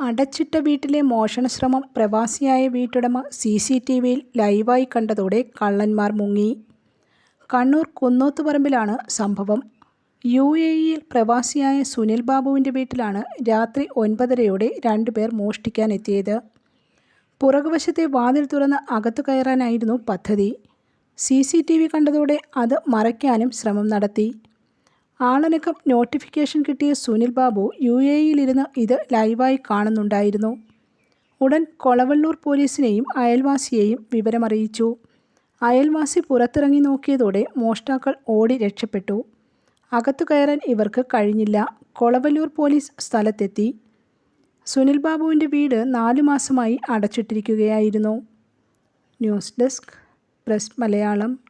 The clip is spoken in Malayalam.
അടച്ചിട്ട വീട്ടിലെ മോഷണശ്രമം പ്രവാസിയായ വീട്ടുടമ സി സി ടി വിയിൽ ലൈവായി കണ്ടതോടെ കള്ളന്മാർ മുങ്ങി. കണ്ണൂർ കുന്നോത്തുപറമ്പിലാണ് സംഭവം. യു എ ഇയിൽ പ്രവാസിയായ സുനിൽ ബാബുവിന്റെ വീട്ടിലാണ് രാത്രി ഒൻപതരയോടെ രണ്ടുപേർ മോഷ്ടിക്കാനെത്തിയത്. പുറകുവശത്തെ വാതിൽ തുറന്ന് അകത്തു കയറാനായിരുന്നു പദ്ധതി. സി സി ടി വി കണ്ടതോടെ അത് മറയ്ക്കാനും ശ്രമം നടത്തി. ആളനക്കം നോട്ടിഫിക്കേഷൻ കിട്ടിയ സുനിൽ ബാബു യു എ ഇയിലിരുന്ന് ഇത് ലൈവായി കാണുന്നുണ്ടായിരുന്നു. ഉടൻ കൊളവള്ളൂർ പോലീസിനെയും അയൽവാസിയെയും വിവരമറിയിച്ചു. അയൽവാസി പുറത്തിറങ്ങി നോക്കിയതോടെ മോഷ്ടാക്കൾ ഓടി രക്ഷപ്പെട്ടു. അകത്തു കയറാൻ ഇവർക്ക് കഴിഞ്ഞില്ല. കൊളവല്ലൂർ പോലീസ് സ്ഥലത്തെത്തി. സുനിൽ ബാബുവിന്റെ വീട് നാലു മാസമായി അടച്ചിട്ടിരിക്കുകയായിരുന്നു. News desk press Malayalam.